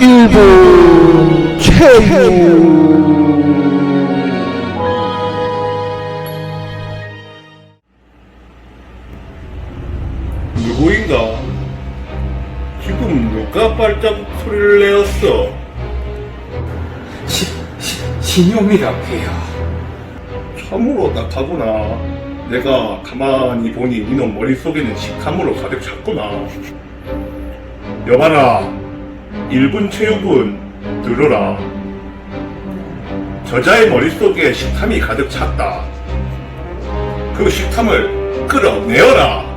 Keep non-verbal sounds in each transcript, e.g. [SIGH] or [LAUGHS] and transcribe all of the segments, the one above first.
일본 최고 누구인가? 지금 누가 발자국 소리를 내었어? 시, 시, 신용이라고 해요. 참으로 딱하구나. 내가 가만히 보니 이놈 머릿속에는 식탐으로 가득 찼구나. 여봐라. 일본 체육은 들어라. 저자의 머릿속에 식탐이 가득 찼다. 그 식탐을 끌어내어라.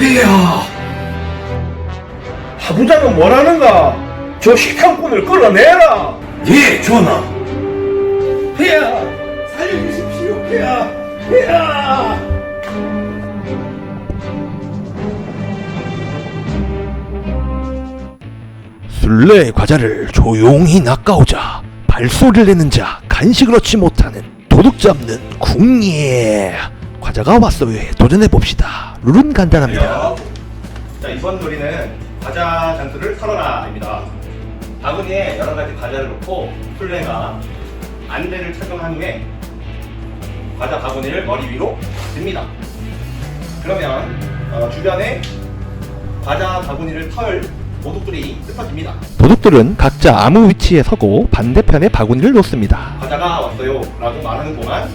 해야. 하부장은 뭐라는가? 저 식탐꾼을 끌어내라. 예, 전하. 폐야 살려주십시오 폐야 폐야 술래의 과자를 조용히 낚아오자 발소리를 내는 자 간식을 얻지 못하는 도둑 잡는 궁예 과자가 왔어요에 도전해봅시다 룰은 간단합니다 자, 이번 놀이는 과자 장수를 털어라 입니다. 바구니에 여러 가지 과자를 놓고 술래가 안대를 착용한 후에 과자 바구니를 머리 위로 듭니다. 그러면 어, 주변에 과자 바구니를 털 도둑들이 흩어집니다. 도둑들은 각자 아무 위치에 서고 반대편에 바구니를 놓습니다 과자가 왔어요 라고 말하는 동안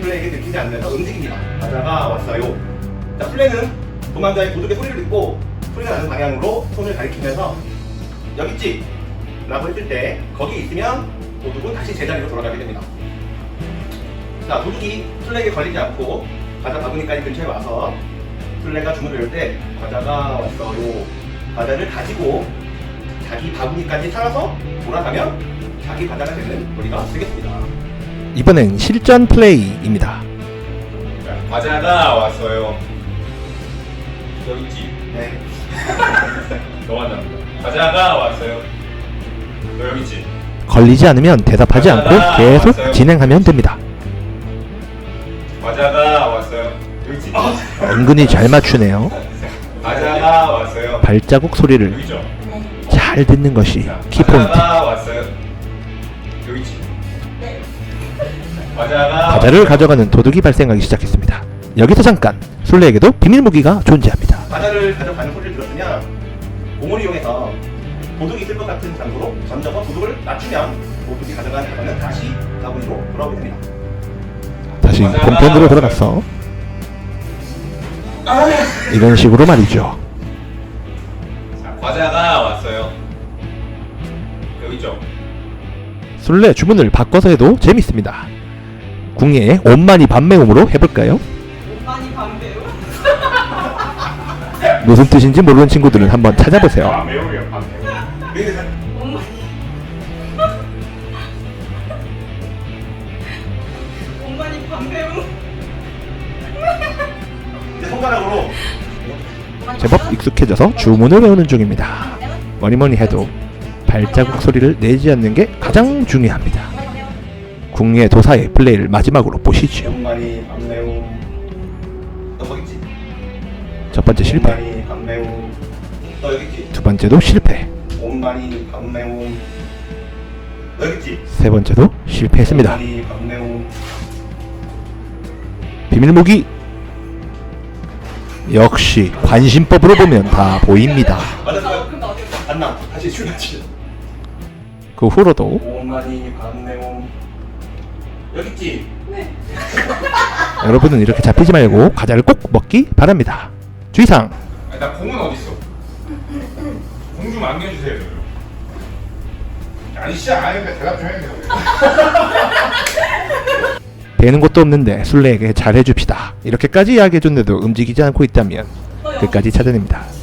술래에게 들키지 않으면서 움직입니다. 과자가 왔어요. 자, 술래는 도망자의 도둑의 소리를 듣고 소리가 나는 방향으로 손을 가리키면서 여기 있지? 라고 했을 때 거기 있으면 도둑은 다시 제자리로 돌아가게 됩니다. 자, 도둑이 술래에게 걸리지 않고 과자 바구니까지 근처에 와서 술래가 주문을 열 때 과자가 왔어요. 과자를 가지고 자기 바구니까지 찾아서 돌아가면 자기 과자가 되는 놀이가 되겠습니다. 이번엔 실전 플레이입니다 자, 과자가 왔어요. 여기 있지? 네. [LAUGHS] 너 만납니다. 과자가 왔어요. 너 여기 있지? 걸리지 않으면 대답하지 않고 계속 진행하면 됩니다 과자가 왔어요. 여기 있지? 은근히 잘 맞추네요 [LAUGHS] 과자가 왔어요. 발자국 소리를 여기죠? 잘 듣는 것이 자, 키포인트 과자가 왔어요. 여기 있지? 과자가 과자를 왔어요. 가져가는 도둑이 발생하기 시작했습니다 여기서 잠깐 술래에게도 비밀 무기가 존재합니다 과자를 가져가는 소리를 들었으면 공을 이용해서 도둑이 있을 것 같은 장소로 던져서 도둑을 맞추면 도둑이 가져간 과자는 다시 바구니로 돌아오게 됩니다. 다시 본편으로 돌아가서 이런 식으로 말이죠. 자, 과자가 왔어요. 여기 있죠? 술래 주문을 바꿔서 해도 재밌습니다. 궁예의 온만이 반매움으로 해볼까요? 많이 반대로. [LAUGHS] 무슨 뜻인지 모르는 친구들은 한번 찾아보세요. 아, 매우요. 아, 매우. 엄마니. 엄마니 반배우. 손가락으로 제법 익숙해져서 주문을 외우는 중입니다. 뭐니뭐니 해도 발자국 소리를 내지 않는 게 가장 중요합니다. 궁예 도사의 플레이를 마지막으로 보시죠. 첫 번째 실패, 엄마니 밤매우 너 여기 있지? 두 번째도 실패, 엄마니 밤매우 너 여기 있지? 세 번째도 실패했습니다. 엄마니 밤매우 비밀 무기 역시 관심법으로 보면 다 보입니다. 그 후로도? 여러분은 이렇게 잡히지 말고 과자를 꼭 먹기 바랍니다. 주의사항 나 공은 어디 있어? 공 좀 안겨주세요. 아니 씨, 아니 그 대답 좀 해야 돼요. 되는 것도 없는데 술래에게 잘해줍시다. 이렇게까지 이야기해줬는데도 움직이지 않고 있다면 끝까지 찾아냅니다.